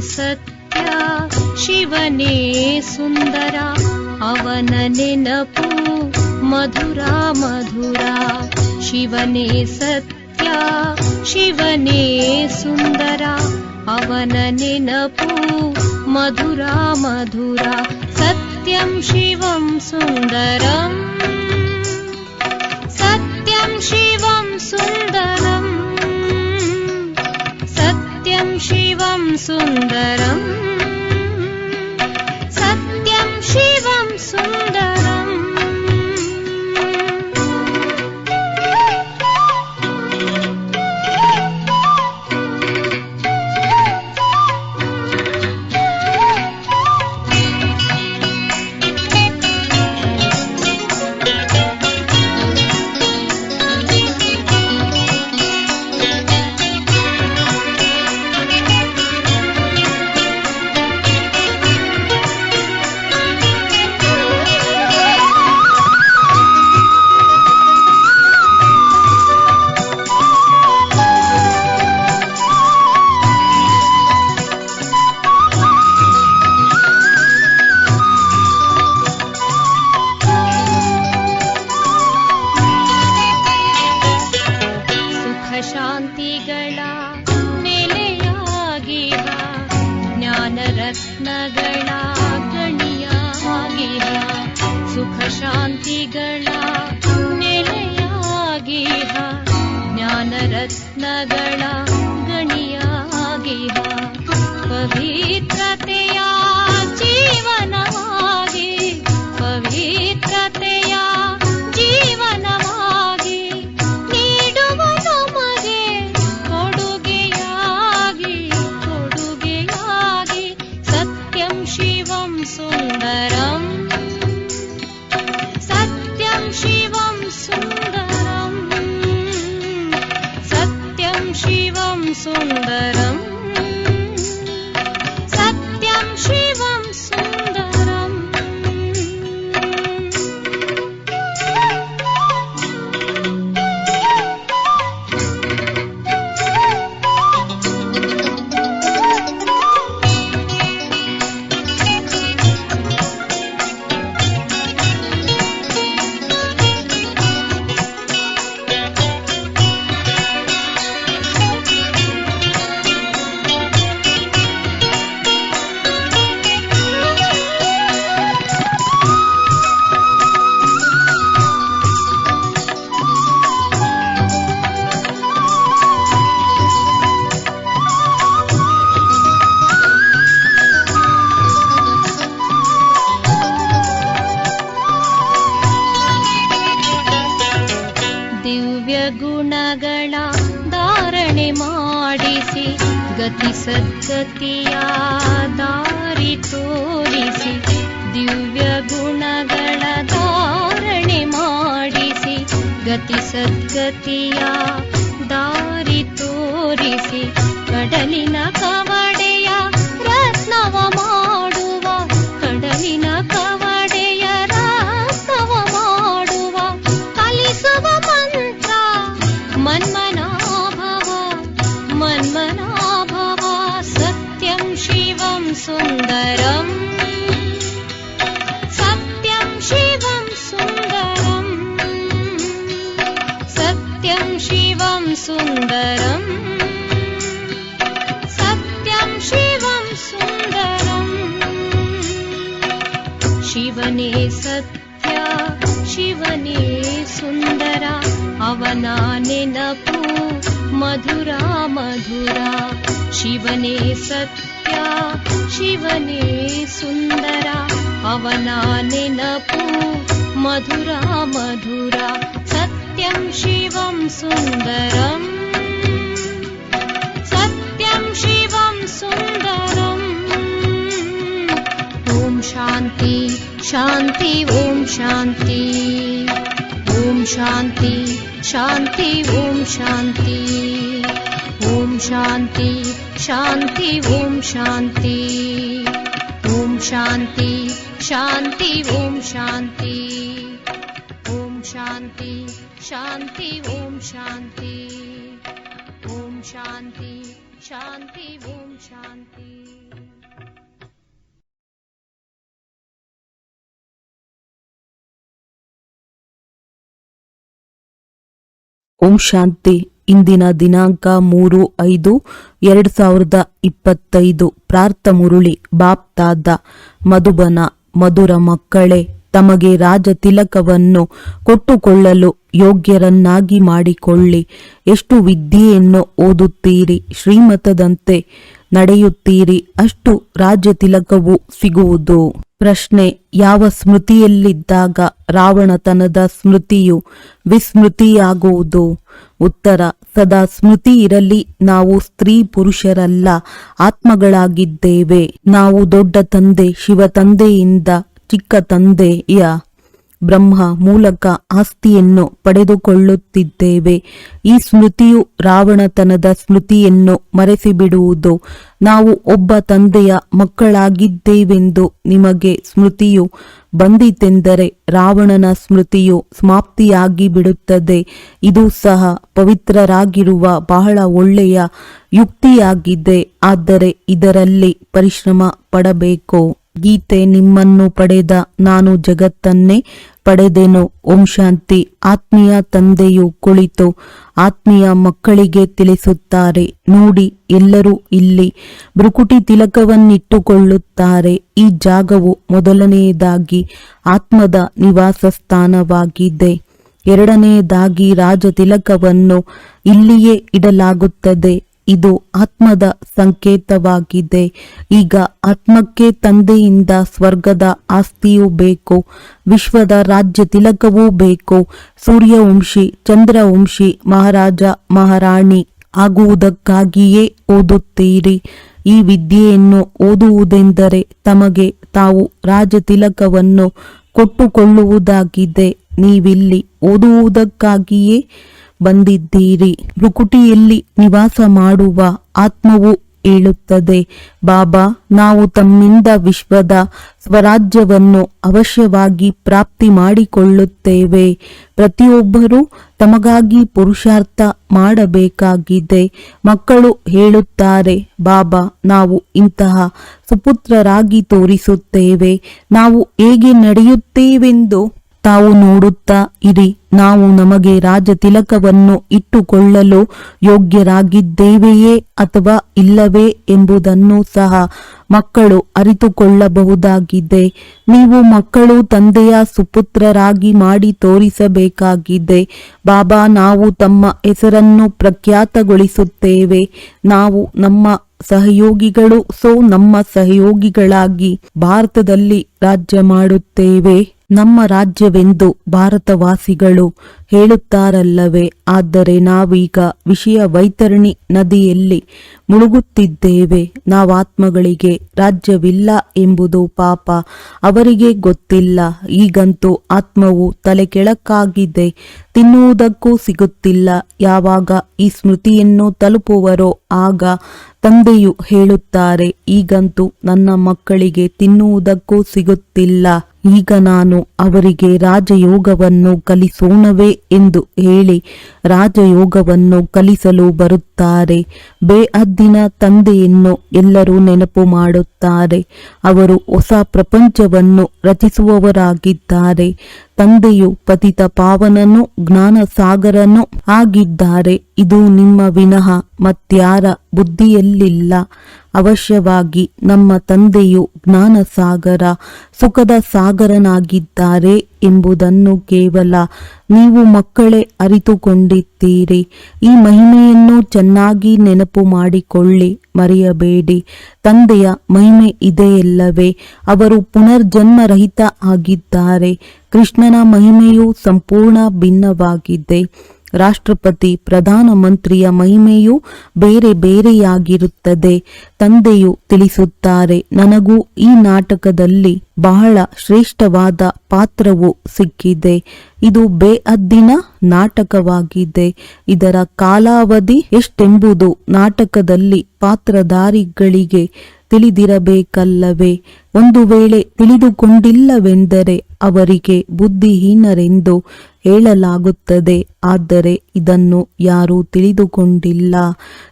सत्या शिवने सुन्दरा अवननिनपु मधुरा मधुरा। शिवने सत्या शिवने सुन्दरा अवननिनपु मधुरा मधुरा। सत्यं शिवं सुन्दरम्। सत्यं शिवं सुन्दरम्। शिवं सुन्दरम् ಶಾಂತಿಗಳ ನೆಲೆಯಾಗಿಹ ಜ್ಞಾನ ರತ್ನಗಳ ಗಣಿಯಾಗಿಹ ಸುಖ ಶಾಂತಿಗಳ ನೆಲೆಯಾಗಿಹ ಜ್ಞಾನ ರತ್ನಗಳ ಗಣಿಯಾಗಿಹ ಪವಿತ್ರತೆಯ ಜೀವನವಾಗಿ गति सद्गतिया दारि तोरिसि द्य गुण धारणे मासि गति सद्गतिया दारि तोरिसि कडलिन कवडया रत्नवमा सुन्दरम्। सत्यं शिवं सुन्दरम्। शिवने सत्या शिवने सुन्दरा अवनानि अवनानिनपु मधुरा मधुरा। शिवने सत्या शिवने सुन्दरा अवनानि अवनानिनपु मधुरा मधुरा। सत्यं शिवं सुन्दरम्। सत्यं शिवं सुन्दरम्। ॐ शान्ति ॐ शान्ति शान्ति ॐ शान्ति। ॐ शान्ति शान्ति ॐ शान्ति। ॐ शान्ति ಶಾಂತಿ, ಓಂ ಶಾಂತಿ. ಓಂ ಶಾಂತಿ ಶಾಂತಿ, ಓಂ ಶಾಂತಿ. ಓಂ ಶಾಂತಿ, ಇಂದಿನ ದಿನಾಂಕ ಮೂರು ಐದು, ಎರಡು ಸಾವಿರದ ಇಪ್ಪತ್ತೈದು. ಪ್ರಾರ್ಥ ಮುರುಳಿ ಬಾಪ್ತಾದ, ಮಧುಬನ, ಮಧುರ ಮಕ್ಕಳೇ. ತಮಗೆ ರಾಜ ತಿಲಕವನ್ನು ಕೊಟ್ಟುಕೊಳ್ಳಲು ಯೋಗ್ಯರನ್ನಾಗಿ ಮಾಡಿಕೊಳ್ಳಿ. ಎಷ್ಟು ವಿದ್ಯೆಯನ್ನು ಓದುತ್ತೀರಿ, ಶ್ರೀಮತದಂತೆ ನಡೆಯುತ್ತೀರಿ, ಅಷ್ಟು ರಾಜ್ಯ ತಿಲಕವು ಸಿಗುವುದು. ಪ್ರಶ್ನೆ, ಯಾವ ಸ್ಮೃತಿಯಲ್ಲಿದ್ದಾಗ ರಾವಣತನದ ಸ್ಮೃತಿಯು ವಿಸ್ಮೃತಿಯಾಗುವುದು? ಉತ್ತರ, ಸದಾ ಸ್ಮೃತಿ ಇರಲಿ, ನಾವು ಸ್ತ್ರೀ ಪುರುಷರಲ್ಲ, ಆತ್ಮಗಳಾಗಿದ್ದೇವೆ. ನಾವು ದೊಡ್ಡ ತಂದೆ, ಶಿವ ತಂದೆಯಿಂದ ಚಿಕ್ಕ ತಂದೆಯ ಬ್ರಹ್ಮ ಮೂಲಕ ಆಸ್ತಿಯನ್ನು ಪಡೆದುಕೊಳ್ಳುತ್ತಿದ್ದೇವೆ. ಈ ಸ್ಮೃತಿಯು ರಾವಣತನದ ಸ್ಮೃತಿಯನ್ನು ಮರೆಸಿಬಿಡುವುದು. ನಾವು ಒಬ್ಬ ತಂದೆಯ ಮಕ್ಕಳಾಗಿದ್ದೇವೆಂದು ನಿಮಗೆ ಸ್ಮೃತಿಯು ಬಂದಿತೆಂದರೆ ರಾವಣನ ಸ್ಮೃತಿಯು ಸಮಾಪ್ತಿಯಾಗಿ ಬಿಡುತ್ತದೆ ಇದು ಸಹ ಪವಿತ್ರರಾಗಿರುವ ಬಹಳ ಒಳ್ಳೆಯ ಯುಕ್ತಿಯಾಗಿದೆ. ಆದರೆ ಇದರಲ್ಲಿ ಪರಿಶ್ರಮ ಪಡಬೇಕು. ಗೀತೆ ನಿಮ್ಮನ್ನು ಪಡೆದ ನಾನು ಜಗತ್ತನ್ನೇ ಪಡೆದೆನು. ಓಂ ಶಾಂತಿ. ಆತ್ಮೀಯ ತಂದೆಯು ಕುಳಿತು ಆತ್ಮೀಯ ಮಕ್ಕಳಿಗೆ ತಿಳಿಸುತ್ತಾರೆ. ನೋಡಿ, ಎಲ್ಲರೂ ಇಲ್ಲಿ ಭ್ರುಕುಟಿ ತಿಲಕವನ್ನಿಟ್ಟುಕೊಳ್ಳುತ್ತಾರೆ. ಈ ಜಾಗವು ಮೊದಲನೆಯದಾಗಿ ಆತ್ಮದ ನಿವಾಸ ಸ್ಥಾನವಾಗಿದೆ ಎರಡನೆಯದಾಗಿ ರಾಜ ತಿಲಕವನ್ನು ಇಲ್ಲಿಯೇ ಇಡಲಾಗುತ್ತದೆ. ಇದು ಆತ್ಮದ ಸಂಕೇತವಾಗಿದೆ. ಈಗ ಆತ್ಮಕ್ಕೆ ತಂದೆಯಿಂದ ಸ್ವರ್ಗದ ಆಸ್ತಿಯೂ ಬೇಕು, ವಿಶ್ವದ ರಾಜ್ಯ ತಿಲಕವೂ ಬೇಕು. ಸೂರ್ಯವಂಶಿ, ಚಂದ್ರವಂಶಿ, ಮಹಾರಾಜ, ಮಹಾರಾಣಿ ಆಗುವುದಕ್ಕಾಗಿಯೇ ಓದುತ್ತೀರಿ. ಈ ವಿದ್ಯೆಯನ್ನು ಓದುವುದೆಂದರೆ ತಮಗೆ ತಾವು ರಾಜ ತಿಲಕವನ್ನು ಕೊಟ್ಟುಕೊಳ್ಳುವುದಾಗಿದೆ. ನೀವಿಲ್ಲಿ ಓದುವುದಕ್ಕಾಗಿಯೇ ಬಂದಿದ್ದೀರಿ. ಭ್ರುಕುಟಿಯಲ್ಲಿ ನಿವಾಸ ಮಾಡುವ ಆತ್ಮವು ಹೇಳುತ್ತದೆ ಬಾಬಾ, ನಾವು ತಮ್ಮಿಂದ ವಿಶ್ವದ ಸ್ವರಾಜ್ಯವನ್ನು ಅವಶ್ಯವಾಗಿ ಪ್ರಾಪ್ತಿ ಮಾಡಿಕೊಳ್ಳುತ್ತೇವೆ. ಪ್ರತಿಯೊಬ್ಬರೂ ತಮಗಾಗಿ ಪುರುಷಾರ್ಥ ಮಾಡಬೇಕಾಗಿದೆ. ಮಕ್ಕಳು ಹೇಳುತ್ತಾರೆ, ಬಾಬಾ, ನಾವು ಇಂತಹ ಸುಪುತ್ರರಾಗಿ ತೋರಿಸುತ್ತೇವೆ. ನಾವು ಹೇಗೆ ನಡೆಯುತ್ತೇವೆಂದು ತಾವು ನೋಡುತ್ತಾ ಇರಿ. ನಾವು ನಮಗೆ ರಾಜ ತಿಲಕವನ್ನು ಇಟ್ಟುಕೊಳ್ಳಲು ಯೋಗ್ಯರಾಗಿದ್ದೇವೆಯೇ ಅಥವಾ ಇಲ್ಲವೇ ಎಂಬುದನ್ನು ಸಹ ಮಕ್ಕಳು ಅರಿತುಕೊಳ್ಳಬಹುದಾಗಿದೆ. ನೀವು ಮಕ್ಕಳು ತಂದೆಯ ಸುಪುತ್ರರಾಗಿ ಮಾಡಿ ತೋರಿಸಬೇಕಾಗಿದೆ. ಬಾಬಾ, ನಾವು ತಮ್ಮ ಹೆಸರನ್ನು ಪ್ರಖ್ಯಾತಗೊಳಿಸುತ್ತೇವೆ. ನಾವು ನಮ್ಮ ಸಹಯೋಗಿಗಳು, ಸೊ ನಮ್ಮ ಸಹಯೋಗಿಗಳಾಗಿ ಭಾರತದಲ್ಲಿ ರಾಜ್ಯ ಮಾಡುತ್ತೇವೆ. ನಮ್ಮ ರಾಜ್ಯವೆಂದು ಭಾರತವಾಸಿಗಳು ಹೇಳುತ್ತಾರಲ್ಲವೇ? ಆದರೆ ನಾವೀಗ ವಿಷಯ ವೈತರಣಿ ನದಿಯಲ್ಲಿ ಮುಳುಗುತ್ತಿದ್ದೇವೆ. ನಾವಾತ್ಮಗಳಿಗೆ ರಾಜ್ಯವಿಲ್ಲ ಎಂಬುದು ಪಾಪ. ಅವರಿಗೆ ಗೊತ್ತಿಲ್ಲ. ಈಗಂತೂ ಆತ್ಮವು ತಲೆ ಕೆಳಕ್ಕಾಗಿದೆ ತಿನ್ನುವುದಕ್ಕೂ ಸಿಗುತ್ತಿಲ್ಲ. ಯಾವಾಗ ಈ ಸ್ಮೃತಿಯನ್ನು ತಲುಪುವರೋ ಆಗ ತಂದೆಯು ಹೇಳುತ್ತಾರೆ, ಈಗಂತೂ ನನ್ನ ಮಕ್ಕಳಿಗೆ ತಿನ್ನುವುದಕ್ಕೂ ಸಿಗುತ್ತಿಲ್ಲ. ಈಗ ನಾನು ಅವರಿಗೆ ರಾಜಯೋಗವನ್ನು ಕಲಿಸೋಣವೇ ಎಂದು ಹೇಳಿ ರಾಜಯೋಗವನ್ನು ಕಲಿಸಲು ಬರುತ್ತಾರೆ. ಬೇಅದ್ದಿನ ತಂದೆಯನ್ನು ಎಲ್ಲರೂ ನೆನಪು ಮಾಡುತ್ತಾರೆ. ಅವರು ಹೊಸ ಪ್ರಪಂಚವನ್ನು ರಚಿಸುವವರಾಗಿದ್ದಾರೆ. ತಂದೆಯು ಪತಿತ ಪಾವನನು ಜ್ಞಾನ ಸಾಗರನು ಆಗಿದ್ದಾರೆ. ಇದು ನಿಮ್ಮ ವಿನಃ ಮತ್ಯಾರ ಬುದ್ಧಿಯಲ್ಲಿಲ್ಲ. ಅವಶ್ಯವಾಗಿ ನಮ್ಮ ತಂದೆಯು ಜ್ಞಾನ ಸಾಗರ ಸುಖದ ಸಾಗರನಾಗಿದ್ದಾರೆ. ಎಂಬುದನ್ನು ಕೇವಲ ನೀವು ಮಕ್ಕಳೇ ಅರಿತುಕೊಂಡಿದ್ದೀರಿ. ಈ ಮಹಿಮೆಯನ್ನು ಚೆನ್ನಾಗಿ ನೆನಪು ಮಾಡಿಕೊಳ್ಳಿ, ಮರೆಯಬೇಡಿ. ತಂದೆಯ ಮಹಿಮೆ ಇದೆಯಲ್ಲವೇ, ಅವರು ಪುನರ್ಜನ್ಮರಹಿತ ಆಗಿದ್ದಾರೆ. ಕೃಷ್ಣನ ಮಹಿಮೆಯು ಸಂಪೂರ್ಣ ಭಿನ್ನವಾಗಿದೆ. ರಾಷ್ಟ್ರಪತಿ ಪ್ರಧಾನಮಂತ್ರಿಯ ಮಹಿಮೆಯು ಬೇರೆ ಬೇರೆಯಾಗಿರುತ್ತದೆ. ತಂದೆಯು ತಿಳಿಸುತ್ತಾರೆ, ನನಗೂ ಈ ನಾಟಕದಲ್ಲಿ ಬಹಳ ಶ್ರೇಷ್ಠವಾದ ಪಾತ್ರವು ಸಿಕ್ಕಿದೆ. ಇದು ಬೇಅದ್ದಿನ ನಾಟಕವಾಗಿದೆ. ಇದರ ಕಾಲಾವಧಿ ಎಷ್ಟೆಂಬುದು ನಾಟಕದಲ್ಲಿ ಪಾತ್ರಧಾರಿಗಳಿಗೆ ತಿಳಿದಿರಬೇಕಲ್ಲವೇ? ಒಂದು ವೇಳೆ ತಿಳಿದುಕೊಂಡಿಲ್ಲವೆಂದರೆ ಅವರಿಗೆ ಬುದ್ಧಿಹೀನರೆಂದು ಹೇಳಲಾಗುತ್ತದೆ. ಆದರೆ ಇದನ್ನು ಯಾರೂ ತಿಳಿದುಕೊಂಡಿಲ್ಲ.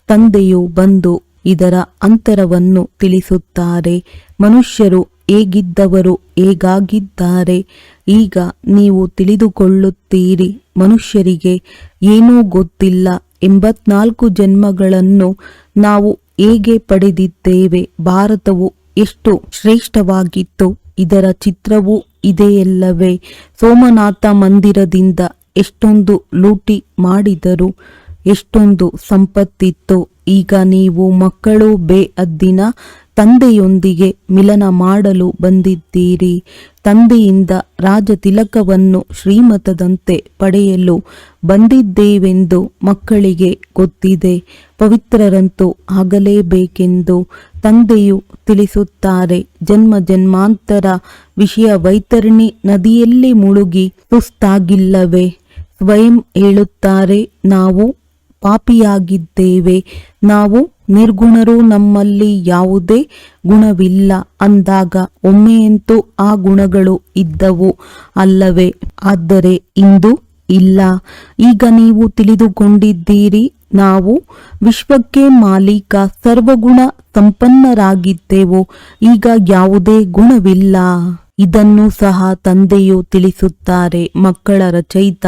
ತಂದೆಯು ಬಂದು ಇದರ ಅಂತರವನ್ನು ತಿಳಿಸುತ್ತಾರೆ. ಮನುಷ್ಯರು ಹೇಗಿದ್ದವರು ಹೇಗಾಗಿದ್ದಾರೆ? ಈಗ ನೀವು ತಿಳಿದುಕೊಳ್ಳುತ್ತೀರಿ, ಮನುಷ್ಯರಿಗೆ ಏನೂ ಗೊತ್ತಿಲ್ಲ ಎಂಬತ್ನಾಲ್ಕು ಜನ್ಮಗಳನ್ನು ನಾವು ಹೇಗೆ ಪಡೆದಿದ್ದೇವೆ? ಭಾರತವು ಎಷ್ಟು ಶ್ರೇಷ್ಠವಾಗಿತ್ತು? ಇದರ ಚಿತ್ರವೂ ಇದೆಯಲ್ಲವೇ? ಸೋಮನಾಥ ಮಂದಿರದಿಂದ ಎಷ್ಟೊಂದು ಲೂಟಿ ಮಾಡಿದರು, ಎಷ್ಟೊಂದು ಸಂಪತ್ತಿತ್ತು. ಈಗ ನೀವು ಮಕ್ಕಳು ಬೇ ಅದ್ದಿನ ತಂದೆಯೊಂದಿಗೆ ಮಿಲನ ಮಾಡಲು ಬಂದಿದ್ದೀರಿ. ತಂದೆಯಿಂದ ರಾಜತಿಲಕವನ್ನು ಶ್ರೀಮತದಂತೆ ಪಡೆಯಲು ಬಂದಿದ್ದೇವೆಂದು ಮಕ್ಕಳಿಗೆ ಗೊತ್ತಿದೆ. ಪವಿತ್ರರಂತೂ ಆಗಲೇಬೇಕೆಂದು ತಂದೆಯು ತಿಳಿಸುತ್ತಾರೆ. ಜನ್ಮ ಜನ್ಮಾಂತರ ವಿಷಯ ವೈತರಣಿ ನದಿಯಲ್ಲಿ ಮುಳುಗಿ ಸುಸ್ತಾಗಿಲ್ಲವೆ ಸ್ವಯಂ ಹೇಳುತ್ತಾರೆ, ನಾವು ಪಾಪಿಯಾಗಿದ್ದೇವೆ. ನಾವು ನಿರ್ಗುಣರು, ನಮ್ಮಲ್ಲಿ ಯಾವುದೇ ಗುಣವಿಲ್ಲ. ಅಂದಾಗ ಒಮ್ಮೆಯಂತೂ ಆ ಗುಣಗಳು ಇದ್ದವು ಅಲ್ಲವೇ? ಆದರೆ ಇಂದು ಇಲ್ಲ. ಈಗ ನೀವು ತಿಳಿದುಕೊಂಡಿದ್ದೀರಿ, ನಾವು ವಿಶ್ವಕ್ಕೆ ಮಾಲೀಕ, ಸರ್ವಗುಣ ಸಂಪನ್ನರಾಗಿದ್ದೆವು. ಈಗ ಯಾವುದೇ ಗುಣವಿಲ್ಲ. ಇದನ್ನು ಸಹ ತಂದೆಯು ತಿಳಿಸುತ್ತಾರೆ ಮಕ್ಕಳ ರಚಯಿತ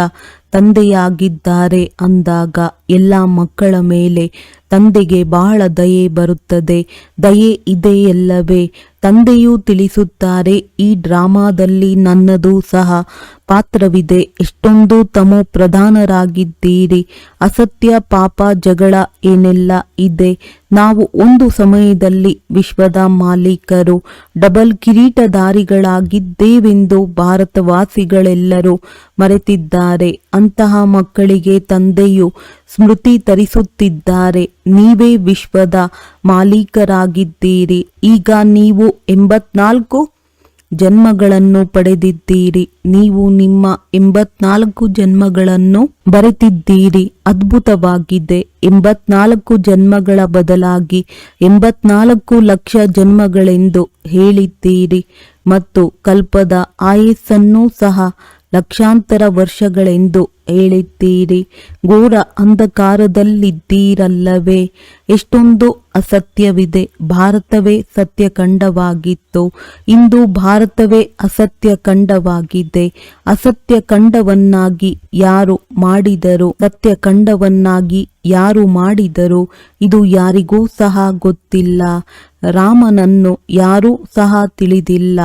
ತಂದೆಯಾಗಿದ್ದಾರೆ ಅಂದಾಗ ಎಲ್ಲ ಮಕ್ಕಳ ಮೇಲೆ ತಂದೆಗೆ ಬಹಳ ದಯೆ ಬರುತ್ತದೆ. ದಯೆ ಇದೆಯಲ್ಲವೇ ತಂದೆಯೂ ತಿಳಿಸುತ್ತಾರೆ, ಈ ಡ್ರಾಮಾದಲ್ಲಿ ನನ್ನದು ಸಹ ಪಾತ್ರವಿದೆ. ಎಷ್ಟೊಂದು ತಮೋ ಪ್ರಧಾನರಾಗಿದ್ದೀರಿ. ಅಸತ್ಯ ಪಾಪ ಜಗಳ ಏನೆಲ್ಲ ಇದೆ. ನಾವು ಒಂದು ಸಮಯದಲ್ಲಿ ವಿಶ್ವದ ಮಾಲೀಕರು, ಡಬಲ್ ಕಿರೀಟಧಾರಿಗಳಾಗಿದ್ದೇವೆಂದು ಭಾರತವಾಸಿಗಳೆಲ್ಲರೂ ಮರೆತಿದ್ದಾರೆ. ಅಂತಹ ಮಕ್ಕಳಿಗೆ ತಂದೆಯು ಸ್ಮೃತಿ ತರಿಸುತ್ತಿದ್ದಾರೆ. ನೀವೇ ವಿಶ್ವದ ಮಾಲೀಕರಾಗಿದ್ದೀರಿ. ಈಗ ನೀವು ಎಂಬತ್ನಾಲ್ಕು ಜನ್ಮಗಳನ್ನು ಪಡೆದಿದ್ದೀರಿ. ನೀವು ನಿಮ್ಮ ಎಂಬತ್ನಾಲ್ಕು ಜನ್ಮಗಳನ್ನು ಬರೆತಿದ್ದೀರಿ ಅದ್ಭುತವಾಗಿದೆ. ಎಂಬತ್ನಾಲ್ಕು ಜನ್ಮಗಳ ಬದಲಾಗಿ ಎಂಬತ್ನಾಲ್ಕು ಲಕ್ಷ ಜನ್ಮಗಳೆಂದು ಹೇಳಿದ್ದೀರಿ. ಮತ್ತು ಕಲ್ಪದ ಆಯಸ್ಸನ್ನು ಸಹ ಲಕ್ಷಾಂತರ ವರ್ಷಗಳೆಂದು ಹೇಳಿದ್ದೀರಿ. ಘೋರ ಅಂಧಕಾರದಲ್ಲಿದ್ದೀರಲ್ಲವೇ. ಎಷ್ಟೊಂದು ಅಸತ್ಯವಿದೆ. ಭಾರತವೇ ಸತ್ಯ ಖಂಡವಾಗಿತ್ತು ಇಂದು ಭಾರತವೇ ಅಸತ್ಯ ಖಂಡವಾಗಿದೆ ಅಸತ್ಯ ಖಂಡವನ್ನಾಗಿ ಯಾರು ಮಾಡಿದರು? ಸತ್ಯ ಖಂಡವನ್ನಾಗಿ ಯಾರು ಮಾಡಿದರು? ಇದು ಯಾರಿಗೂ ಸಹ ಗೊತ್ತಿಲ್ಲ. ರಾಮನನ್ನು ಯಾರೂ ಸಹ ತಿಳಿದಿಲ್ಲ.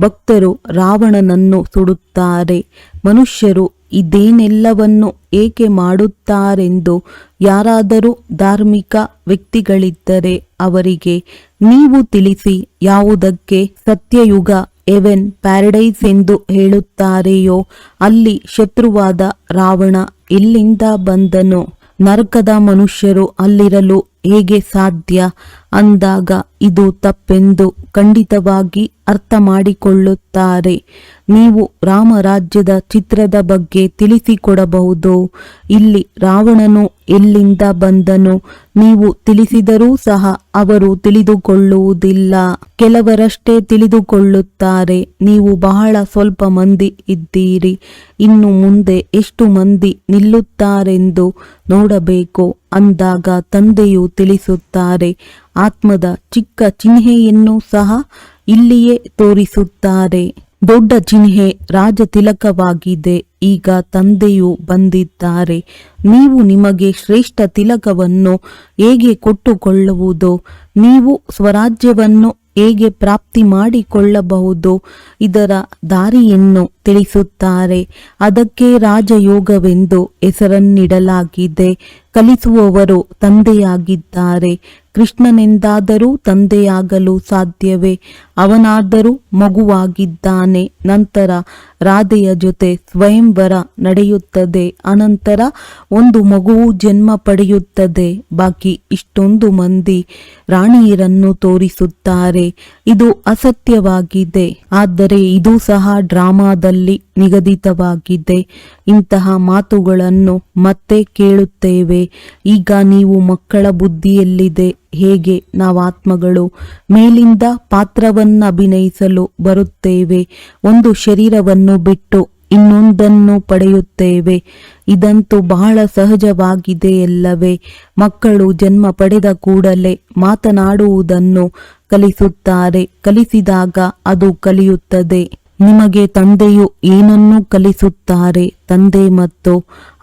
ಭಕ್ತರು ರಾವಣನನ್ನು ಸುಡುತ್ತಾರೆ. ಮನುಷ್ಯರು ಇದೇನೆಲ್ಲವನ್ನು ಏಕೆ ಮಾಡುತ್ತಾರೆಂದು ಯಾರಾದರೂ ಧಾರ್ಮಿಕ ವ್ಯಕ್ತಿಗಳಿದ್ದರೆ ಅವರಿಗೆ ನೀವು ತಿಳಿಸಿ ಯಾವುದಕ್ಕೆ ಸತ್ಯಯುಗ ಎವೆನ್ ಪ್ಯಾರಡೈಸ್ ಎಂದು ಹೇಳುತ್ತಾರೆಯೋ ಅಲ್ಲಿ ಶತ್ರುವಾದ ರಾವಣ ಎಲ್ಲಿಂದ ಬಂದನು? ನರಕದ ಮನುಷ್ಯರು ಅಲ್ಲಿರಲು ಹೇಗೆ ಸಾಧ್ಯ? ಅಂದಾಗ ಇದು ತಪ್ಪೆಂದು ಖಂಡಿತವಾಗಿ ಅರ್ಥ ಮಾಡಿಕೊಳ್ಳುತ್ತಾರೆ ನೀವು ರಾಮರಾಜ್ಯದ ಚಿತ್ರದ ಬಗ್ಗೆ ತಿಳಿಸಿಕೊಡಬಹುದು. ಇಲ್ಲಿ ರಾವಣನು ಎಲ್ಲಿಂದ ಬಂದನು ನೀವು ತಿಳಿಸಿದರೂ ಸಹ ಅವರು ತಿಳಿದುಕೊಳ್ಳುವುದಿಲ್ಲ. ಕೆಲವರಷ್ಟೇ ತಿಳಿದುಕೊಳ್ಳುತ್ತಾರೆ. ನೀವು ಬಹಳ ಸ್ವಲ್ಪ ಮಂದಿ ಇದ್ದೀರಿ. ಇನ್ನು ಮುಂದೆ ಎಷ್ಟು ಮಂದಿ ನಿಲ್ಲುತ್ತಾರೆಂದು ನೋಡಬೇಕು. ಅಂದಾಗ ತಂದೆಯು ತಿಳಿಸುತ್ತಾರೆ. ಆತ್ಮದ ಚಿಕ್ಕ ಚಿಹ್ನೆಯನ್ನು ಸಹ ಇಲ್ಲಿಯೇ ತೋರಿಸುತ್ತಾರೆ. ದೊಡ್ಡ ಚಿಹ್ನೆ ರಾಜತಿಲಕವಾಗಿದೆ ಈಗ ತಂದೆಯು ಬಂದಿದ್ದಾರೆ. ನೀವು ನಿಮಗೆ ಶ್ರೇಷ್ಠ ತಿಲಕವನ್ನು ಹೇಗೆ ಕೊಟ್ಟುಕೊಳ್ಳುವುದು? ನೀವು ಸ್ವರಾಜ್ಯವನ್ನು ಹೇಗೆ ಪ್ರಾಪ್ತಿ ಮಾಡಿಕೊಳ್ಳಬಹುದು? ಇದರ ದಾರಿಯನ್ನು ತಿಳಿಸುತ್ತಾರೆ. ಅದಕ್ಕೆ ರಾಜಯೋಗವೆಂದು ಹೆಸರನ್ನಿಡಲಾಗಿದೆ. ಕಲಿಸುವವರು ತಂದೆಯಾಗಿದ್ದಾರೆ. ಕೃಷ್ಣನೆಂದಾದರೂ ತಂದೆಯಾಗಲು ಸಾಧ್ಯವೇ? ಅವನಾದರೂ ಮಗುವಾಗಿದ್ದಾನೆ. ನಂತರ ರಾಧೆಯ ಜೊತೆ ಸ್ವಯಂವರ ನಡೆಯುತ್ತದೆ. ಅನಂತರ ಒಂದು ಮಗುವು ಜನ್ಮ ಪಡೆಯುತ್ತದೆ. ಬಾಕಿ ಇಷ್ಟೊಂದು ಮಂದಿ ರಾಣಿಯರನ್ನು ತೋರಿಸುತ್ತಾರೆ. ಇದು ಅಸತ್ಯವಾಗಿದೆ. ಆದರೆ ಇದು ಸಹ ಡ್ರಾಮಾದಲ್ಲಿ ನಿಗದಿತವಾಗಿದೆ. ಇಂತಹ ಮಾತುಗಳನ್ನು ಮತ್ತೆ ಕೇಳುತ್ತೇವೆ. ಈಗ ನೀವು ಮಕ್ಕಳ ಬುದ್ಧಿಯಲ್ಲಿದೆ. ಹೇಗೆ ನಾವಾತ್ಮಗಳು ಮೇಲಿಂದ ಪಾತ್ರವನ್ನು ಅಭಿನಯಿಸಲು ಬರುತ್ತೇವೆ? ಒಂದು ಶರೀರವನ್ನು ಬಿಟ್ಟು ಇನ್ನೊಂದನ್ನು ಪಡೆಯುತ್ತೇವೆ. ಇದಂತೂ ಬಹಳ ಸಹಜವಾಗಿದೆ ಎಲ್ಲವೇ ಮಕ್ಕಳು ಜನ್ಮ ಪಡೆದ ಕೂಡಲೇ ಮಾತನಾಡುವುದನ್ನು ಕಲಿಸುತ್ತಾರೆ. ಕಲಿಸಿದಾಗ ಅದು ಕಲಿಯುತ್ತದೆ. ನಿಮಗೆ ತಂದೆಯು ಏನನ್ನು ಕಲಿಸುತ್ತಾರೆ? ತಂದೆ ಮತ್ತು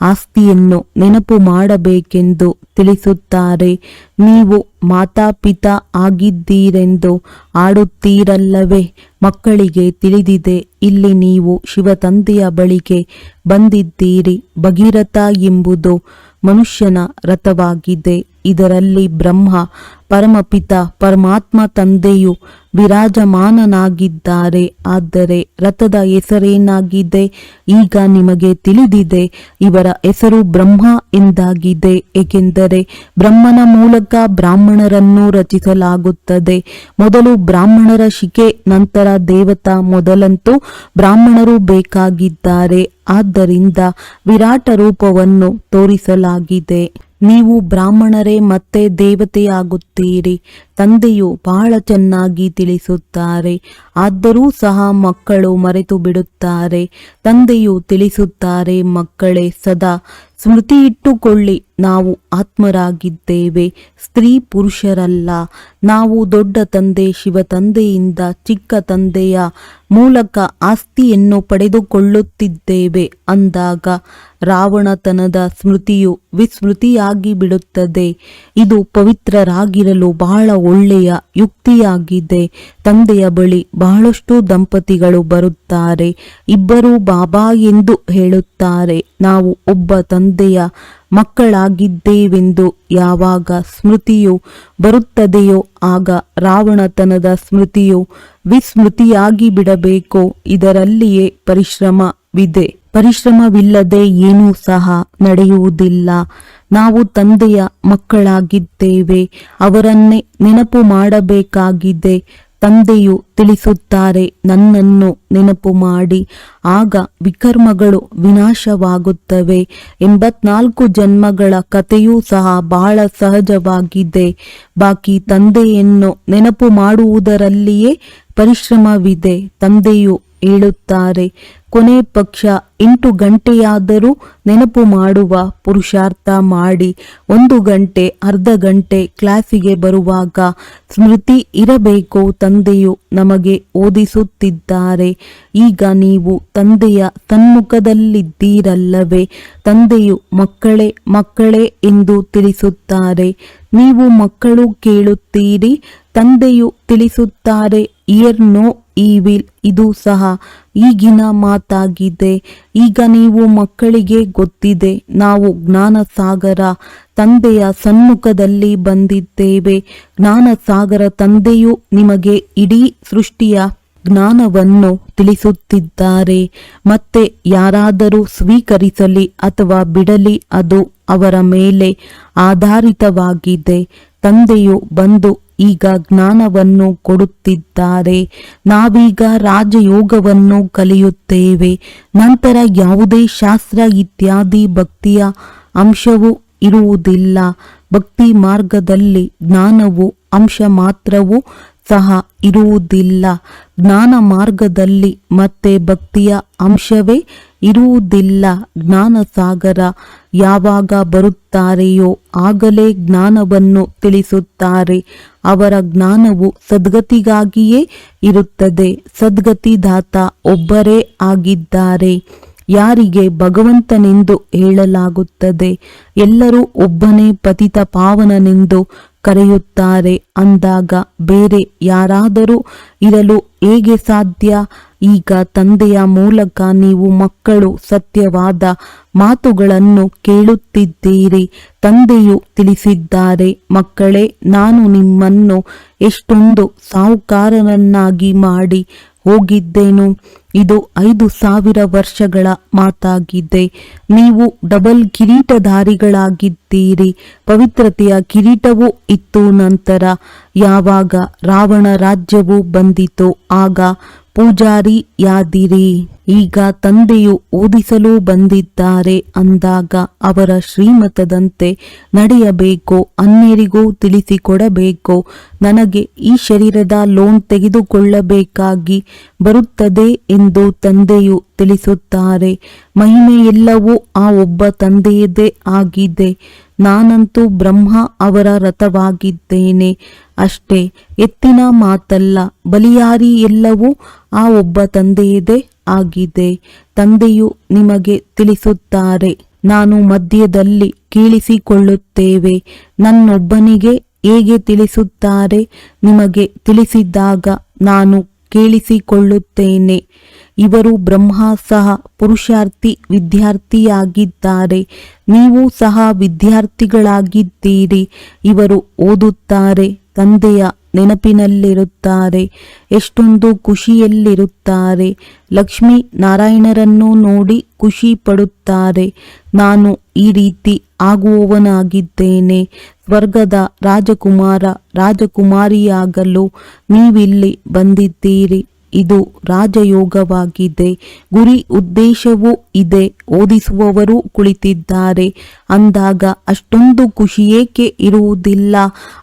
ಆಸ್ತಿಯನ್ನು ನೆನಪು ಮಾಡಬೇಕೆಂದು ತಿಳಿಸುತ್ತಾರೆ. ನೀವು ಮಾತಾಪಿತ ಆಗಿದ್ದೀರೆಂದು ಆಡುತ್ತೀರಲ್ಲವೇ? ಮಕ್ಕಳಿಗೆ ತಿಳಿದಿದೆ, ಇಲ್ಲಿ ನೀವು ಶಿವ ತಂದೆಯ ಬಳಿಗೆ ಬಂದಿದ್ದೀರಿ. ಭಗೀರಥ ಎಂಬುದು ಮನುಷ್ಯನ ರಥವಾಗಿದೆ. ಇದರಲ್ಲಿ ಬ್ರಹ್ಮ ಪರಮಪಿತ, ಪರಮಾತ್ಮ ತಂದೆಯು ವಿರಾಜಮಾನನಾಗಿದ್ದಾರೆ. ಆದರೆ ರಥದ ಹೆಸರೇನಾಗಿದೆ? ಈಗ ನಿಮಗೆ ತಿಳಿದಿದೆ, ಇವರ ಹೆಸರು ಬ್ರಹ್ಮ ಎಂದಾಗಿದೆ. ಏಕೆಂದರೆ ಬ್ರಹ್ಮನ ಮೂಲಕ ಬ್ರಾಹ್ಮಣರನ್ನು ರಚಿಸಲಾಗುತ್ತದೆ. ಮೊದಲು ಬ್ರಾಹ್ಮಣರ ಶಿಕೆ ನಂತರ ದೇವತಾ ಮೊದಲಂತೂ ಬ್ರಾಹ್ಮಣರು ಬೇಕಾಗಿದ್ದಾರೆ. ಆದ್ದರಿಂದ ವಿರಾಟ ರೂಪವನ್ನು ತೋರಿಸಲಾಗಿದೆ. ನೀವು ಬ್ರಾಹ್ಮಣರೇ ಮತ್ತೆ ದೇವತೆಯಾಗುತ್ತೀರಿ. ತಂದೆಯು ಬಹಳ ಚೆನ್ನಾಗಿ ತಿಳಿಸುತ್ತಾರೆ. ಆದರೂ ಸಹ ಮಕ್ಕಳು ಮರೆತು ಬಿಡುತ್ತಾರೆ. ತಂದೆಯು ತಿಳಿಸುತ್ತಾರೆ, ಮಕ್ಕಳೇ, ಸದಾ ಸ್ಮೃತಿ ಇಟ್ಟುಕೊಳ್ಳಿ ನಾವು ಆತ್ಮರಾಗಿದ್ದೇವೆ, ಸ್ತ್ರೀ ಪುರುಷರಲ್ಲ. ನಾವು ದೊಡ್ಡ ತಂದೆ, ಶಿವ ತಂದೆಯಿಂದ ಚಿಕ್ಕ ತಂದೆಯ ಮೂಲಕ ಆಸ್ತಿಯನ್ನು ಪಡೆದುಕೊಳ್ಳುತ್ತಿದ್ದೇವೆ ಅಂದಾಗ ರಾವಣತನದ ಸ್ಮೃತಿಯು ವಿಸ್ಮೃತಿಯಾಗಿ ಬಿಡುತ್ತದೆ. ಇದು ಪವಿತ್ರರಾಗಿರಲು ಬಹಳ ಒಳ್ಳೆಯ ಯುಕ್ತಿಯಾಗಿದೆ. ತಂದೆಯ ಬಳಿ ಬಹಳಷ್ಟು ದಂಪತಿಗಳು ಬರುತ್ತಾರೆ. ಇಬ್ಬರು ಬಾಬಾ ಎಂದು ಹೇಳುತ್ತಾರೆ. ನಾವು ಒಬ್ಬ ತಂದೆಯ ಮಕ್ಕಳಾಗಿದ್ದೇವೆಂದು ಯಾವಾಗ ಸ್ಮೃತಿಯು ಬರುತ್ತದೆಯೋ, ಆಗ ರಾವಣತನದ ಸ್ಮೃತಿಯು ವಿಸ್ಮೃತಿಯಾಗಿ ಬಿಡಬೇಕು, ಇದರಲ್ಲಿಯೇ ಪರಿಶ್ರಮವಿದೆ. ಪರಿಶ್ರಮವಿಲ್ಲದೆ ಏನೂ ಸಹ ನಡೆಯುವುದಿಲ್ಲ. ನಾವು ತಂದೆಯ ಮಕ್ಕಳಾಗಿದ್ದೇವೆ. ಅವರನ್ನೇ ನೆನಪು ಮಾಡಬೇಕಾಗಿದೆ. ತಂದೆಯು ತಿಳಿಸುತ್ತಾರೆ, ನನ್ನನ್ನು ನೆನಪು ಮಾಡಿ. ಆಗ ವಿಕರ್ಮಗಳು ವಿನಾಶವಾಗುತ್ತವೆ. ಎಂಬತ್ನಾಲ್ಕು ಜನ್ಮಗಳ ಕಥೆಯೂ ಸಹ ಬಹಳ ಸಹಜವಾಗಿದೆ. ಬಾಕಿ ತಂದೆಯನ್ನು ನೆನಪು ಮಾಡುವುದರಲ್ಲಿಯೇ ಪರಿಶ್ರಮವಿದೆ, ತಂದೆಯು ಹೇಳುತ್ತಾರೆ. ಕೊನೆ ಪಕ್ಷ ಎಂಟು ಗಂಟೆಯಾದರೂ ನೆನಪು ಮಾಡುವ ಪುರುಷಾರ್ಥ ಮಾಡಿ ಒಂದು ಗಂಟೆ, ಅರ್ಧ ಗಂಟೆ ಕ್ಲಾಸಿಗೆ ಬರುವಾಗ ಸ್ಮೃತಿ ಇರಬೇಕು ತಂದೆಯು ನಮಗೆ ಓದಿಸುತ್ತಿದ್ದಾರೆ. ಈಗ ನೀವು ತಂದೆಯ ಸನ್ಮುಖದಲ್ಲಿದ್ದೀರಲ್ಲವೇ? ತಂದೆಯು ಮಕ್ಕಳೇ ಮಕ್ಕಳೇ ಎಂದು ತಿಳಿಸುತ್ತಾರೆ. ನೀವು ಮಕ್ಕಳು ಕೇಳುತ್ತೀರಿ, ತಂದೆಯು ತಿಳಿಸುತ್ತಾರೆ ಇಯರ್ ನೋ ಈವಿಲ್, ಇದು ಸಹ ಈಗಿನ ಮಾತಾಗಿದೆ. ಈಗ ನೀವು ಮಕ್ಕಳಿಗೆ ಗೊತ್ತಿದೆ, ನಾವು ಜ್ಞಾನಸಾಗರ ತಂದೆಯ ಸಮ್ಮುಖದಲ್ಲಿ ಬಂದಿದ್ದೇವೆ. ಜ್ಞಾನಸಾಗರ ತಂದೆಯು ನಿಮಗೆ ಇಡೀ ಸೃಷ್ಟಿಯ ಜ್ಞಾನವನ್ನು ತಿಳಿಸುತ್ತಿದ್ದಾರೆ. ಮತ್ತೆ ಯಾರಾದರೂ ಸ್ವೀಕರಿಸಲಿ ಅಥವಾ ಬಿಡಲಿ, ಅದು ಅವರ ಮೇಲೆ ಆಧಾರಿತವಾಗಿದೆ. ತಂದೆಯು ಬಂದು ಈಗ ಜ್ಞಾನವನ್ನು ಕೊಡುತ್ತಿದ್ದಾರೆ. ನಾವೀಗ ರಾಜಯೋಗವನ್ನು ಕಲಿಯುತ್ತೇವೆ. ನಂತರ ಯಾವುದೇ ಶಾಸ್ತ್ರ, ಇತ್ಯಾದಿ, ಭಕ್ತಿಯ ಅಂಶವು ಇರುವುದಿಲ್ಲ. ಭಕ್ತಿ ಮಾರ್ಗದಲ್ಲಿ ಜ್ಞಾನವು ಅಂಶ ಮಾತ್ರವೂ ಸಹ ಇರುವುದಿಲ್ಲ. ಜ್ಞಾನ ಮಾರ್ಗದಲ್ಲಿ ಮತ್ತೆ ಭಕ್ತಿಯ ಅಂಶವೇ ಇರುವುದಿಲ್ಲ. ಜ್ಞಾನಸಾಗರ ಯಾವಾಗ ಬರುತ್ತಾರೆಯೋ ಆಗಲೇ ಜ್ಞಾನವನ್ನು ತಿಳಿಸುತ್ತಾರೆ. ಅವರ ಜ್ಞಾನವು ಸದ್ಗತಿಗಾಗಿಯೇ ಇರುತ್ತದೆ. ಸದ್ಗತಿದಾತ ಒಬ್ಬರೇ ಆಗಿದ್ದಾರೆ. ಯಾರಿಗೆ ಭಗವಂತನೆಂದು ಹೇಳಲಾಗುತ್ತದೆ. ಎಲ್ಲರೂ ಒಬ್ಬನೇ ಪತಿತ ಪಾವನನೆಂದು ಕರೆಯುತ್ತಾರೆ. ಅಂದಾಗ ಬೇರೆ ಯಾರಾದರೂ ಇರಲು ಹೇಗೆ ಸಾಧ್ಯ? ಈಗ ತಂದೆಯ ಮೂಲಕ ನೀವು ಮಕ್ಕಳು ಸತ್ಯವಾದ ಮಾತುಗಳನ್ನು ಕೇಳುತ್ತಿದ್ದೀರಿ. ತಂದೆಯು ತಿಳಿಸಿದ್ದಾರೆ, ಮಕ್ಕಳೇ, ನಾನು ನಿಮ್ಮನ್ನು ಎಷ್ಟೊಂದು ಸಾಹುಕಾರರನ್ನಾಗಿ ಮಾಡಿ ಹೋಗಿದ್ದೇನು? ಇದು ಐದು ಸಾವಿರ ವರ್ಷಗಳ ಮಾತಾಗಿದೆ. ನೀವು ಡಬಲ್ ಕಿರೀಟಧಾರಿಗಳಾಗಿದ್ದೀರಿ. ಪವಿತ್ರತೆಯ ಕಿರೀಟವೂ ಇತ್ತು ನಂತರ. ಯಾವಾಗ ರಾವಣ ರಾಜ್ಯವು ಬಂದಿತು, ಆಗ ಪೂಜಾರಿಯಾದಿರಿ ಈಗ ತಂದೆಯು ಓದಿಸಲು ಬಂದಿದ್ದಾರೆ ಅಂದಾಗ ಅವರ ಶ್ರೀಮತದಂತೆ ನಡೆಯಬೇಕು ಅನ್ಯರಿಗೂ ತಿಳಿಸಿಕೊಡಬೇಕು ನನಗೆ ಈ ಶರೀರದ ಲೋನ್ ತೆಗೆದುಕೊಳ್ಳಬೇಕಾಗಿ ಬರುತ್ತದೆ ಎಂದು ತಂದೆಯು ತಿಳಿಸುತ್ತಾರೆ. ಮಹಿಮೆಯೆಲ್ಲವೂ ಆ ಒಬ್ಬ ತಂದೆಯದೇ ಆಗಿದೆ. ನಾನಂತೂ ಬ್ರಹ್ಮ ಅವರ ರಥವಾಗಿದ್ದೇನೆ. ಅಷ್ಟೇ, ಎತ್ತಿನ ಮಾತಲ್ಲ, ಬಲಿಯಾರಿ ಎಲ್ಲವೂ ಆ ಒಬ್ಬ ತಂದೆಯದೇ ಆಗಿದೆ. ತಂದೆಯು ನಿಮಗೆ ತಿಳಿಸುತ್ತಾರೆ, ನಾನು ಮಧ್ಯದಲ್ಲಿ ಕೀಳಿಸಿಕೊಳ್ಳುತ್ತೇವೆ. ನನ್ನೊಬ್ಬನಿಗೆ ಹೇಗೆ ತಿಳಿಸುತ್ತಾರೆ? ನಿಮಗೆ ತಿಳಿಸಿದಾಗ ನಾನು ಕೇಳಿಸಿಕೊಳ್ಳುತ್ತೇನೆ. ಇವರು ಬ್ರಹ್ಮ ಸಹ ಪುರುಷಾರ್ಥಿ ವಿದ್ಯಾರ್ಥಿಯಾಗಿದ್ದಾರೆ. ನೀವು ಸಹ ವಿದ್ಯಾರ್ಥಿಗಳಾಗಿದ್ದೀರಿ. ಇವರು ಓದುತ್ತಾರೆ, ತಂದೆಯ ನೆನಪಿನಲ್ಲಿರುತ್ತಾರೆ. ಎಷ್ಟೊಂದು ಖುಷಿಯಲ್ಲಿರುತ್ತಾರೆ. ಲಕ್ಷ್ಮೀ ನಾರಾಯಣರನ್ನು ನೋಡಿ ಖುಷಿ ಪಡುತ್ತಾರೆ. ನಾನು ಈ ರೀತಿ ಆಗುವವನಾಗಿದ್ದೇನೆ. ಸ್ವರ್ಗದ ರಾಜಕುಮಾರ ರಾಜಕುಮಾರಿಯಾಗಲು ನೀವಿಲ್ಲಿ ಬಂದಿದ್ದೀರಿ. ಇದು ರಾಜಯೋಗವಾಗಿದೆ. ಗುರಿ ಉದ್ದೇಶವೂ ಇದೆ. ಓದಿಸುವವರು ಕುಳಿತಿದ್ದಾರೆ. ಅಂದಾಗ ಅಷ್ಟೊಂದು ಖುಷಿ ಏಕೆ ಇರುವುದಿಲ್ಲ?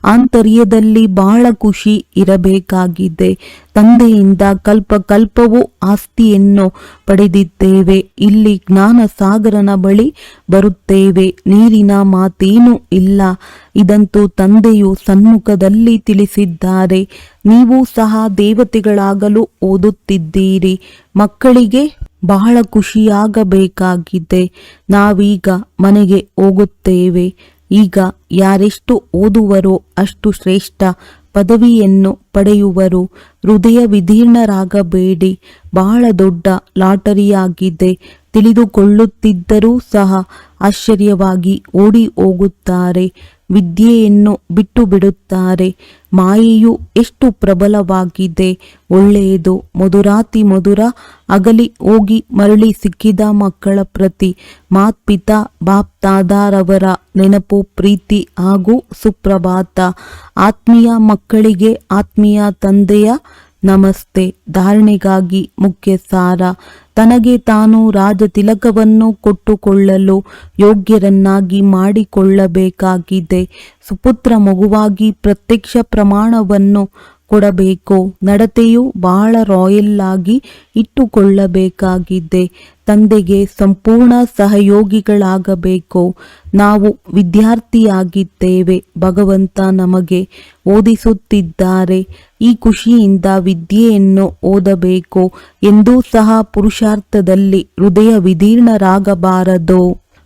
ಆಂತರ್ಯದಲ್ಲಿ ಬಹಳ ಖುಷಿ ಇರಬೇಕಾಗಿದೆ. ತಂದೆಯಿಂದ ಕಲ್ಪ ಕಲ್ಪವೂ ಆಸ್ತಿಯನ್ನು ಪಡೆದಿದ್ದೇವೆ. ಇಲ್ಲಿ ಜ್ಞಾನ ಸಾಗರನ ಬಳಿ ಬರುತ್ತೇವೆ. ನೀರಿನ ಮಾತೇನೂ ಇಲ್ಲ. ಇದಂತೂ ತಂದೆಯು ಸನ್ಮುಖದಲ್ಲಿ ತಿಳಿಸಿದ್ದಾರೆ. ನೀವು ಸಹ ದೇವತೆಗಳಾಗಲು ಓದುತ್ತಿದ್ದೀರಿ. ಮಕ್ಕಳಿಗೆ ಬಹಳ ಖುಷಿಯಾಗಬೇಕಾಗಿದೆ. ನಾವೀಗ ಮನೆಗೆ ಹೋಗುತ್ತೇವೆ. ಈಗ ಯಾರೆಷ್ಟು ಓದುವರೋ ಅಷ್ಟು ಶ್ರೇಷ್ಠ ಪದವಿಯನ್ನು ಪಡೆಯುವರು. ಹೃದಯ ವಿದೀರ್ಣರಾಗಬೇಡಿ ಬಹಳ ದೊಡ್ಡ ಲಾಟರಿಯಾಗಿದೆ. ತಿಳಿದುಕೊಳ್ಳುತ್ತಿದ್ದರೂ ಸಹ ಆಶ್ಚರ್ಯವಾಗಿ ಓಡಿ ಹೋಗುತ್ತಾರೆ. ವಿದ್ಯೆಯನ್ನು ಬಿಟ್ಟು ಬಿಡುತ್ತಾರೆ. ಮಾಯೆಯು ಎಷ್ಟು ಪ್ರಬಲವಾಗಿದೆ. ಒಳ್ಳೆಯದು. ಮಧುರಾತಿ ಮಧುರ. ಅಗಲಿ ಹೋಗಿ ಮರಳಿ ಸಿಕ್ಕಿದ ಮಕ್ಕಳ ಪ್ರತಿ. ಮಾತ್ಪಿತಾ, ಬಾಪ್ತಾದಾರವರ ನೆನಪು, ಪ್ರೀತಿ ಹಾಗೂ ಸುಪ್ರಭಾತ. ಆತ್ಮೀಯ ಮಕ್ಕಳಿಗೆ ಆತ್ಮೀಯ ತಂದೆಯ ನಮಸ್ತೆ. ಧಾರಣೆಗಾಗಿ ಮುಖ್ಯ ಸಾರ ತನಗೆ ತಾನು ರಾಜ ತಿಲಕವನ್ನು ಕೊಟ್ಟುಕೊಳ್ಳಲು ಯೋಗ್ಯರನ್ನಾಗಿ ಮಾಡಿಕೊಳ್ಳಬೇಕಾಗಿದೆ. ಸುಪುತ್ರ ಮಗುವಾಗಿ ಪ್ರತ್ಯಕ್ಷ ಪ್ರಮಾಣವನ್ನು ಕೊಡಬೇಕು. ನಡತೆಯು ಬಹಳ ರಾಯಲ್ ಆಗಿ ಇಟ್ಟುಕೊಳ್ಳಬೇಕಾಗಿದೆ. ತಂದೆಗೆ ಸಂಪೂರ್ಣ ಸಹಯೋಗಿಗಳಾಗಬೇಕು. ನಾವು ವಿದ್ಯಾರ್ಥಿಯಾಗಿದ್ದೇವೆ. ಭಗವಂತ ನಮಗೆ ಓದಿಸುತ್ತಿದ್ದಾರೆ. ಈ ಖುಷಿಯಿಂದ ವಿದ್ಯೆಯನ್ನು ಓದಬೇಕು ಎಂದೂ ಸಹ ಪುರುಷಾರ್ಥದಲ್ಲಿ ಹೃದಯ ವಿದೀರ್ಣರಾಗಬಾರದು.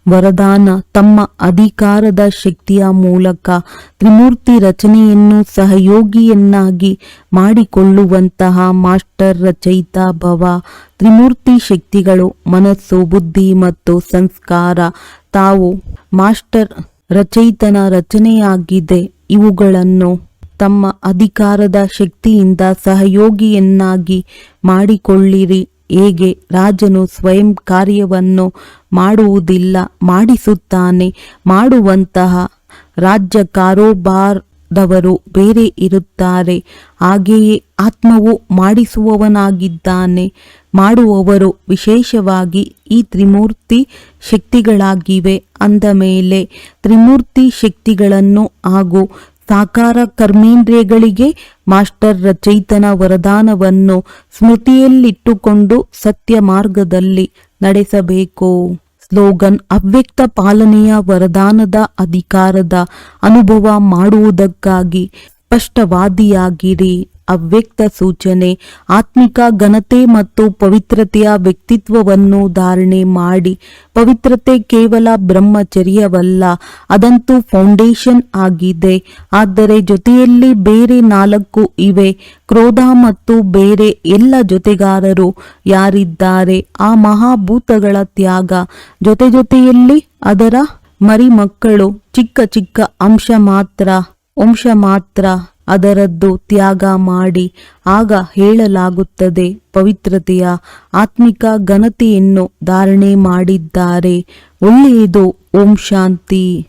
ವರದಾನ ತಮ್ಮ ಅಧಿಕಾರದ ಶಕ್ತಿಯ ಮೂಲಕ ತ್ರಿಮೂರ್ತಿ ರಚನೆಯನ್ನು ಸಹಯೋಗಿಯನ್ನಾಗಿ ಮಾಡಿಕೊಳ್ಳುವಂತಹ ಮಾಸ್ಟರ್ ರಚಯಿತ ಭವ, ತ್ರಿಮೂರ್ತಿ ಶಕ್ತಿಗಳು, ಮನಸ್ಸು, ಬುದ್ಧಿ ಮತ್ತು ಸಂಸ್ಕಾರ ತಾವು ಮಾಸ್ಟರ್ ರಚಯಿತನ ರಚನೆಯಾಗಿದೆ. ಇವುಗಳನ್ನು ತಮ್ಮ ಅಧಿಕಾರದ ಶಕ್ತಿಯಿಂದ ಸಹಯೋಗಿಯನ್ನಾಗಿ ಮಾಡಿಕೊಳ್ಳಿರಿ. ಹೇಗೆ? ರಾಜನು ಸ್ವಯಂ ಕಾರ್ಯವನ್ನು ಮಾಡುವುದಿಲ್ಲ, ಮಾಡಿಸುತ್ತಾನೆ. ಮಾಡುವಂತಹ ರಾಜ್ಯ ಕಾರೋಬಾರದವರು ಬೇರೆ ಇರುತ್ತಾರೆ. ಹಾಗೆಯೇ ಆತ್ಮವು ಮಾಡಿಸುವವನಾಗಿದ್ದಾನೆ. ಮಾಡುವವರು ವಿಶೇಷವಾಗಿ ಈ ತ್ರಿಮೂರ್ತಿ ಶಕ್ತಿಗಳಾಗಿವೆ. ಅಂದ ಮೇಲೆ ತ್ರಿಮೂರ್ತಿ ಶಕ್ತಿಗಳನ್ನು ಹಾಗೂ ಸಾಕಾರ ಕರ್ಮೇಂದ್ರಿಯಗಳಿಗೆ ಮಾಸ್ಟರ್ ರಚೈತನ ವರದಾನವನ್ನು ಸ್ಮೃತಿಯಲ್ಲಿಟ್ಟುಕೊಂಡು ಸತ್ಯ ಮಾರ್ಗದಲ್ಲಿ ನಡೆಸಬೇಕು. ಸ್ಲೋಗನ್, ಅವ್ಯಕ್ತ ಪಾಲನೆಯ ವರದಾನದ ಅಧಿಕಾರದ ಅನುಭವ ಮಾಡುವುದಕ್ಕಾಗಿ ಸ್ಪಷ್ಟವಾದಿಯಾಗಿರಿ. ಅವ್ಯಕ್ತ ಸೂಚನೆ, ಆತ್ಮಿಕ ಘನತೆ ಮತ್ತು ಪವಿತ್ರತೆಯ ವ್ಯಕ್ತಿತ್ವವನ್ನು ಧಾರಣೆ ಮಾಡಿ. ಪವಿತ್ರತೆ ಕೇವಲ ಬ್ರಹ್ಮಚರ್ಯವಲ್ಲ, ಅದಂತೂ ಫೌಂಡೇಶನ್ ಆಗಿದೆ. ಆದರೆ ಜೊತೆಯಲ್ಲಿ ಬೇರೆ ನಾಲ್ಕು ಇವೆ, ಕ್ರೋಧ ಮತ್ತು ಬೇರೆ ಎಲ್ಲ ಜೊತೆಗಾರರು ಯಾರಿದ್ದಾರೆ? ಆ ಮಹಾಭೂತಗಳ ತ್ಯಾಗ, ಜೊತೆ ಜೊತೆಯಲ್ಲಿ ಅದರ ಮರಿಮಕ್ಕಳು, ಚಿಕ್ಕ ಚಿಕ್ಕ ಅಂಶ ಮಾತ್ರ ಅಂಶ ಮಾತ್ರ. ಅದರದ್ದು ತ್ಯಾಗ ಮಾಡಿ. ಆಗ ಹೇಳಲಾಗುತ್ತದೆ ಪವಿತ್ರತೆಯ ಆತ್ಮಿಕ ಘನತೆಯನ್ನು ಧಾರಣೆ ಮಾಡಿದ್ದಾರೆ. ಒಳ್ಳೆಯದು ಓಂ ಶಾಂತಿ.